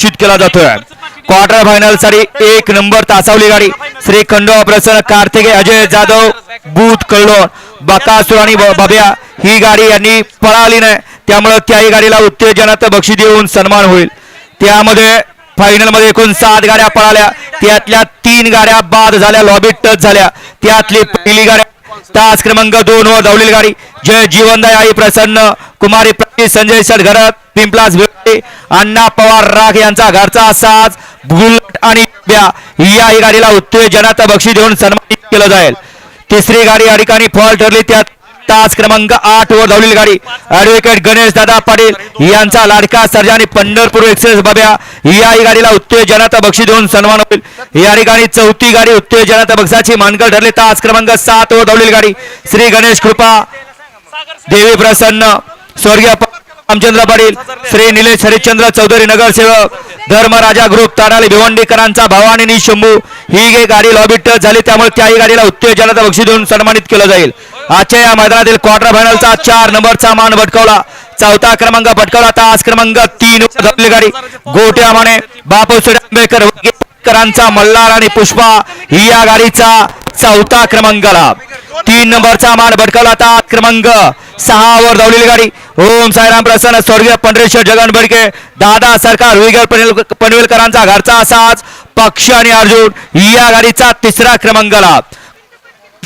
निश्चित केला जातोय. क्वार्टर फायनलसाठी एक नंबर तासावली गाडी. श्री खंडोबा प्रसन्न कार्तिके अजय जाधव बूथ कळलो बकासूर आणि बाब्या ही गाडी यांनी पळाली नाही. त्यामुळे त्याही गाडीला उत्तेजनात बक्षीस देऊन सन्मान होईल. त्यामध्ये फायनलमध्ये एकूण सात गाड्या पळाल्या. त्यातल्या तीन गाड्या बाद झाल्या लॉबी टच झाल्या. त्यातली पहिली गाड्या तास क्रमांक दोन वर धावलेली गाडी. जय जीवनदाय आई प्रसन्न. कुमारी प्रती संजय सर घरात पिंपलास भिवटे अण्णा पवार राख यांचा घरचा साज बुलट आणि या ही गाडीला उत्तेजनाचा बक्षीस देऊन सन्मानित केलं जाईल. तिसरी गाडी या ठिकाणी फॉल ठरली. त्यात तास क्रमांक आठ वर धावलेली गाडी. ऍडव्होकेट गणेश दादा पाटील यांचा लाडका सर्जा आणि पंढरपूर एक्सप्रेस बाब्या. याही गाडीला उत्तेजनाचा बक्षीस देऊन सन्मान होईल. या ठिकाणी चौथी गाडी उत्तेजनाचा बक्षाची मानकर ठरली. तास क्रमांक सात वर धावलेली गाडी. श्री गणेश कृपा. देवी प्रसन्न. स्वर्गीय रामचंद्र पाटील श्री निलेश हरिश्चंद्र चौधरी नगरसेवक धर्मराजा ग्रुप तानाली भिवंडीकरांचा भवानी आणि शंभू. ही गाडी लॉबिट झाली त्यामुळे त्याही गाडीला उत्तेजनाचा बक्षीस देऊन सन्मानित केलं जाईल. आजच्या या मैदानातील क्वार्टर फायनलचा चार नंबरचा मान भटकवला. चौथा क्रमांक भटकवला. तास क्रमांक तीन गाडी. गोट्या माने बापूस आंबेडकर करांचा मल्हार आणि पुष्पा ही या गाडीचा चौथा क्रमांकाला तीन नंबरचा मान भटकवला आता क्रमांक सहा वर धावलेली गाडी. ओम साईराम प्रसन्न स्वर्गीय पंढरेश्वर जगन बडके दादा सरकार रुईगर पनवेलकरांचा घरचा असाच पक्ष आणि अर्जुन या गाडीचा तिसरा क्रमांकाला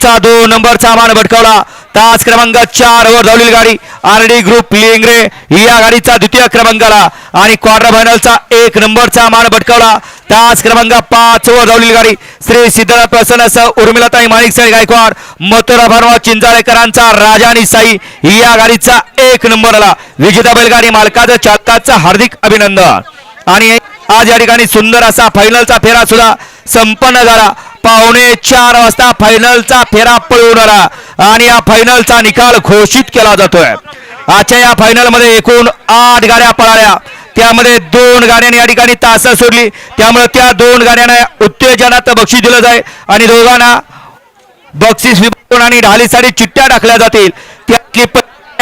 चा दोन नंबरचा मान भटकवला. तास क्रमांक चार वर धावलेली गाडी. आर डी ग्रुप लेंगरे या गाडीचा द्वितीय क्रमांकाला. आणि क्वार्टर फायनलचा एक नंबरचा मान भटकवला. तास क्रमांक पाच वर धावलेली गाडी. श्री सिद्धार्थ प्रसन्न सह उर्मिलाताई माणिक साई गायकवाड. मथुरा भानवा चिंचाळेकरांचा राजा आणि साई या गाडीचा एक नंबर आला विजेता बैलगाडी मालकाचं चालकाचं हार्दिक अभिनंदन. आणि आज या ठिकाणी सुंदर असा फायनलचा फेरा सुद्धा संपन्न झाला. पावणे चार वाजता फायनलचा फेरा पळून आला आणि या फायनलचा निकाल घोषित केला जातोय. आजच्या या फायनलमध्ये एकूण आठ गाड्या पळाल्या. त्यामध्ये दोन गाड्यांनी या ठिकाणी तास सोडली. त्यामुळे त्या दोन गाड्यांना उत्तेजनात बक्षीस दिलं जाईल आणि दोघांना बक्षीस विभागून आणि ढालीसाठी चिठ्ठ्या टाकल्या जातील. त्यातली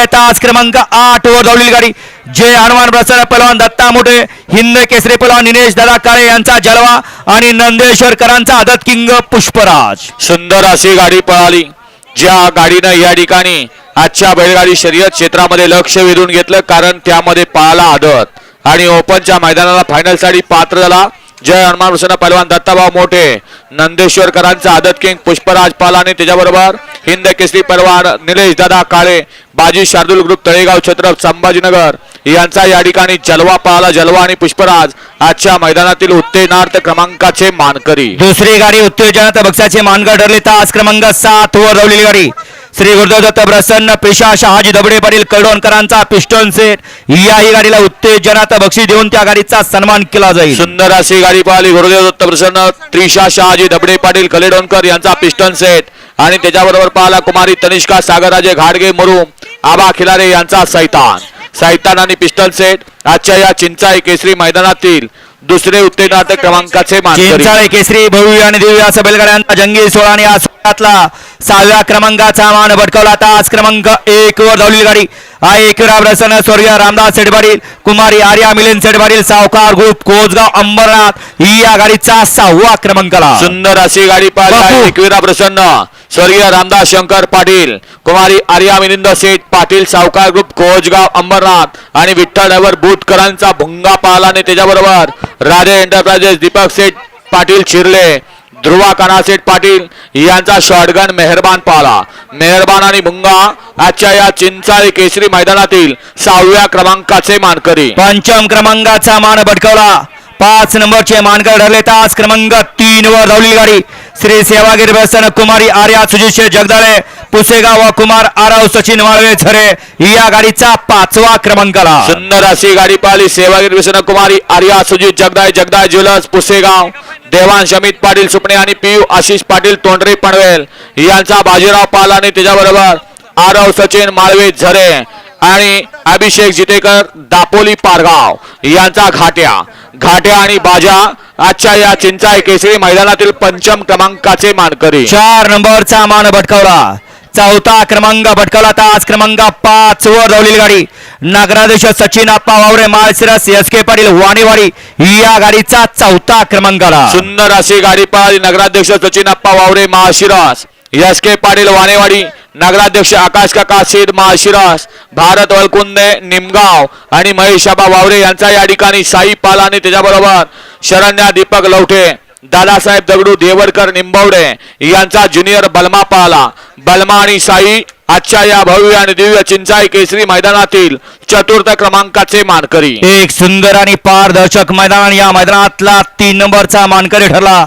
तास क्रमांक आठ वर धावलेली गाडी. जय हनुमान प्रसन्न पलवान दत्ता मोठे हिंद केसरी पलवान निलेश दादा काळे यांचा जलवा आणि नंदेश्वरकरांचा आदत किंग पुष्पराज. सुंदर अशी गाडी पळाली. ज्या गाडीनं या ठिकाणी आजच्या बैलगाडी शर्यत क्षेत्रामध्ये लक्ष वेधून घेतलं कारण त्यामध्ये पळाला आदत. आणि ओपनच्या मैदानाला फायनलसाठी पात्र झाला. जय हनुमान प्रसन्न पहलवान दत्ताभाऊ मोठे नंदेश्वरकरांचा आदत किंग पुष्पराज पालाने आणि त्याच्याबरोबर हिंद केसरी पहलवान निलेश दादा काळे बाजी शार्दुल ग्रुप तळेगाव छत्रप संभाजीनगर यांचा या ठिकाणी जलवा पाला जलवा आणि पुष्पराज आजच्या मैदानातील उत्तेजनार्थ क्रमांकाचे मानकरी. दुसरी गाडी उत्तेजनात बक्षाचे मानकर ठरले तास क्रमांक सात वर रवलेली गाडी. श्री गुरुदेव दत्त प्रसन्न पेशा शहाजी दबडे पाटील कडोणकरांचा पिस्टन सेट. याही गाडीला उत्तेजनात बक्षीस देऊन त्या गाडीचा सन्मान केला जाईल. सुंदर अशी गाडी पाहिली गुरुदेव दत्त प्रसन्न. त्रिशा शहाजी दबडे पाटील कलेडोणकर यांचा पिस्टन सेट. आणि त्याच्याबरोबर पाहिला कुमारी तनिष्का सागरराजे घाडगे मरू आबा खिलारे यांचा सैतान. सैतान आणि पिस्टल सेट. आजच्या या चिंचाई केसरी मैदानातील दुसरे उत्तेजनार्थ क्रमांकाचे मानकरी. चिंचाळे केसरी भव्य आणि दिव्य असं बैलगाड्यांचा जंगी सोळा आणि सहाव्या क्रमांकाचा मान भटकवला तास क्रमांक एक वर धावलेली गाडी हा एकविरा प्रसन्न स्वर्गीय रामदास सेठपाटील कुमारी आर्या मिलिंद सेठपाटील सावकार ग्रुप कोसगाव अंबरनाथ. ही या गाडीचा सहावा क्रमांकाला. सुंदर अशी गाडी. आहे एकविरा प्रसन्न स्वर्गीय रामदास शंकर पाटील कुमारी आर्या मिलिंद शेठ पाटील सावकार ग्रुप कोचगाव अंबरनाथ आणि विठ्ठल ड्रायव्हर बुटकरांचा भुंगा पाहला आणि त्याच्याबरोबर राजे एंटरप्राइजेस दीपक शेठ पाटील शिरले ध्रुवा कानासेठ पाटील यांचा शॉटगन मेहरबान पाहला. मेहरबान आणि भुंगा आजच्या या चिंचाळी केसरी मैदानातील सहाव्या क्रमांकाचे मानकरी. पंचम क्रमांकाचा मान भटकवला. पाच नंबरचे मानकर ठरले. तास क्रमांक तीन वर धावली गाडी. श्री सेवागिरी बसन कुमारी आर्या सुजित जगदाळे पुसेगाव व कुमार आराव सचिन वाळवे झरे या गाडीचा पाचवा क्रमांकाला सुंदर अशी गाडी पाहिली सेवागिरी बसन कुमारी आर्या सुजित जगदाळे जगदाय ज्वेलर्स पुसेगाव देवांश अमित पाटील सुपणे आणि पियू आशिष पाटील तोंडरे पनवेल. यांचा बाजीराव पाल आणि त्याच्याबरोबर आरव सचिन माळवे झरे आणि अभिषेक जितेकर दापोली पारगाव. यांचा घाट्या. घाट्या आणि बाजा आजच्या या चिंचाई केसरी मैदानातील पंचम क्रमांकाचे मानकरी. चार नंबरचा मान भटकवला. चौथा क्रमांक भटकवला तास क्रमांक पाच वर धावलेली गाडी. नगराध्यक्ष सचिन आप्पा वावरे माळशिरस एस के पाटील वाणीवाडी या गाडीचा चौथा क्रमांक आला. सुंदर अशी गाडी पळाली नगराध्यक्ष सचिन अप्पा वावरे महाशिरास एस के पाटील वाणेवाडी. नगराध्यक्ष आकाश काका सेठ महाशिरास भारत वलकुंदे निमगाव आणि महेश आबा वावरे यांचा या ठिकाणी साई पाल आणि त्याच्याबरोबर शरण्या दीपक लवठे दादासाहेब दगडू देवडकर निंबवडे यांचा ज्युनियर बलमा पाला. बलमा आणि साई आजच्या या भव्य आणि दिव्य चिंचाई केसरी मैदानातील चतुर्थ क्रमांकाचे मानकरी. एक सुंदर आणि पारदर्शक मैदान या मैदानातला तीन नंबरचा मानकरी ठरला.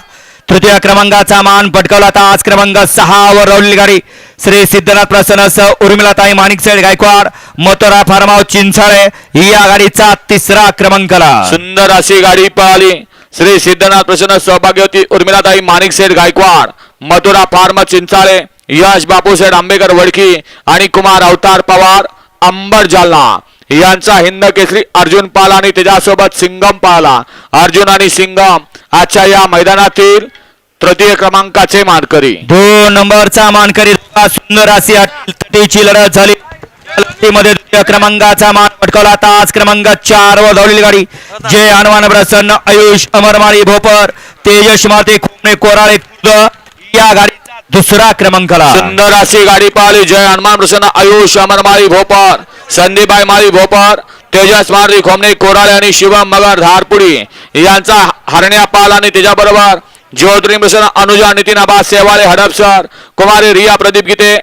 तृतीय क्रमांकाचा मान पटकावला तास क्रमांक सहा वर राहुलेली गाडी श्री सिद्धनाथ प्रसन्न स उर्मिलाताई माणिकसेड गायकवाड मोतोरा फार्म हाऊस चिंचाळे या गाडीचा तिसरा क्रमांक आला. सुंदर अशी गाडी पळाली श्री सिद्धनाथ प्रसन्न सौभाग्यवती उर्मिलाताई माणिकसेठ गायकवाड मथुरा फार्म चिंचाळे यश बापूसेठ आंबेकर वडकी आणि कुमार अवतार पवार अंबर जालना. यांचा हिंद केसरी अर्जुन पाला आणि त्याच्यासोबत सिंगम पाला अर्जुन आणि सिंगम आजच्या या मैदानातील तृतीय क्रमांकाचे मानकरी. दोन नंबरचा मानकरी सुंदर अशी तटीची लढत झाली. मध्ये क्रमांकाचा मान पटकावला. तास क्रमांक चार वर धावलेली गाडी. जय हनुमान प्रसन्न आयुष अमरमाळी भोपर तेजस माते कोणे कोराळे या गाडीचा दुसरा क्रमांकला. सुंदर अशी गाडी पाहिली. जय हनुमान प्रसन्न आयुष अमरमाळी भोपर. संदीपाई माळी भोपर. तेजस मारली खोमणे कोराळे आणि शिवम मगर धारपुडी. यांचा हरण्या पाल आणि त्याच्याबरोबर ज्योतिर्लिंग प्रसन्न अनुजा नितीन आबा सेवाळे हडपसर कुमारी रिया प्रदीप गीते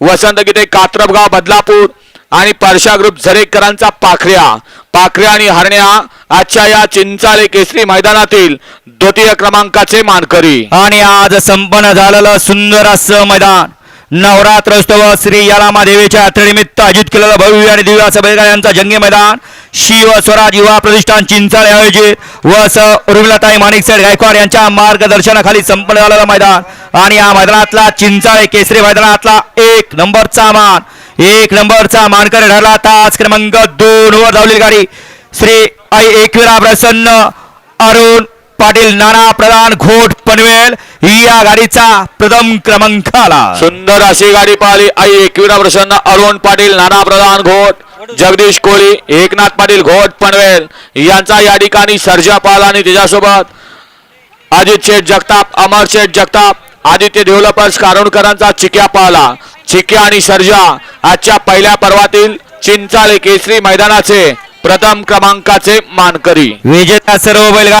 वसंत गीते कात्रपगाव बदलापूर आणि परशा ग्रुप झरेकरांचा पाखऱ्या. पाखऱ्या आणि हरण्या आजच्या या चिंचाले केसरी मैदानातील द्वितीय क्रमांकाचे मानकरी. आणि आज संपन्न झालेलं सुंदर असं मैदान. नवरात्रोत्सव श्री यालामा देवीच्या यात्रेनिमित्त आयोजित केलेलं भव्य आणि दिव्य असं बैलगाड्या यांचं जंगी मैदान. शिव स्वराज युवा प्रतिष्ठान चिंचाळे आयोजित. व स उर्मिलाताई माणिकसेठ गायकवाड यांच्या मार्गदर्शनाखाली संपन्न झालेलं मैदान. आणि या मैदानातला चिंचाळे केसरी मैदानातला एक नंबरचा मान. एक नंबरचा मानकरी ठरला. तास क्रमांक दोन वर धावलेली गाडी. श्री आई एकविरा प्रसन्न अरुण पाटील नाना प्रधान घोट पनवेल या गाडीचा प्रथम क्रमांक आला. सुंदर अशी गाडी पाहिली. आई एकविरा प्रसन्न अरुण पाटील नाना प्रधान घोट जगदीश कोळी एकनाथ पाटील घोट पनवेल यांचा या ठिकाणी सर्जा पाल आणि त्याच्यासोबत अजित शेठ जगताप अमर शेठ जगताप आदित्य डेव्हलपर्स कारोणकरांचा चिक्या पाहला. चिक्या आणि सर्जा आजच्या पहिल्या पर्वातील चिंचाले केसरी मैदानाचे प्रथम क्रमांकाचे मानकरी. विजेता सर्व बैलगाडी